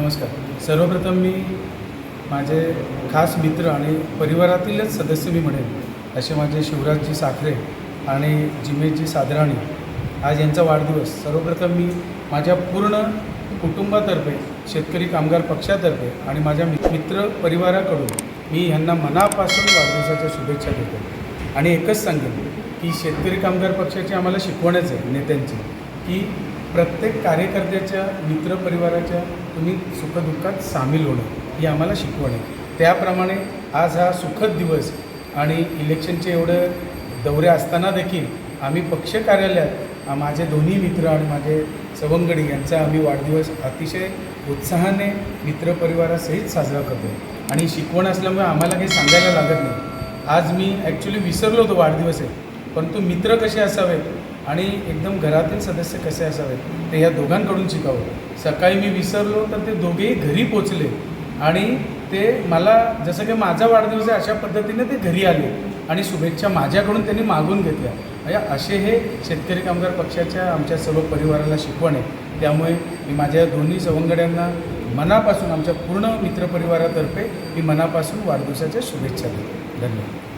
नमस्कार. सर्वप्रथम मी माझे खास मित्र आणि परिवारातीलच सदस्य मी म्हणेन असे माझे शिवराजजी साखरे आणि जिमेशजी सादराणी आज यांचा वाढदिवस. सर्वप्रथम मी माझ्या पूर्ण कुटुंबातर्फे शेतकरी कामगार पक्षातर्फे आणि माझ्या मित्र परिवाराकडून मी ह्यांना मनापासून वाढदिवसाच्या शुभेच्छा देतो. आणि एकच सांगेन की शेतकरी कामगार पक्षाची आम्हाला शिकवणच आहे नेत्यांची की प्रत्येक कार्यकर्त्याच्या मित्रपरिवाराच्या तुम्ही सुखदुःखात सामील होणं ही आम्हाला शिकवण आहे. त्याप्रमाणे आज हा सुखद दिवस आणि इलेक्शनचे एवढं दौरे असताना देखील आम्ही पक्ष कार्यालयात माझे दोन्ही मित्र आणि माझे सवंगडी यांचा आम्ही वाढदिवस अतिशय उत्साहाने मित्रपरिवारासहित साजरा करतो. आणि शिकवण असल्यामुळे आम्हाला काही सांगायला लागत नाही. आज मी ॲक्च्युली विसरलो होतो वाढदिवस आहे. परंतु मित्र कसे असावेत? आणि एकदम घरातील सदस्य कसे असावेत ते या दोघांकडून शिकावं. सकाळी मी विसरलो तर ते दोघेही घरी पोचले आणि ते मला जसं की माझा वाढदिवस आहे अशा पद्धतीने ते घरी आले आणि शुभेच्छा माझ्याकडून त्यांनी मागून घेतल्या. म्हणजे असे हे शेतकरी कामगार पक्षाच्या आमच्या सर्व परिवाराला शिकवण आहे. त्यामुळे मी माझ्या दोन्ही सवंगड्यांना मनापासून आमच्या पूर्ण मित्रपरिवारातर्फे मी मनापासून वाढदिवसाच्या शुभेच्छा देतो. धन्यवाद.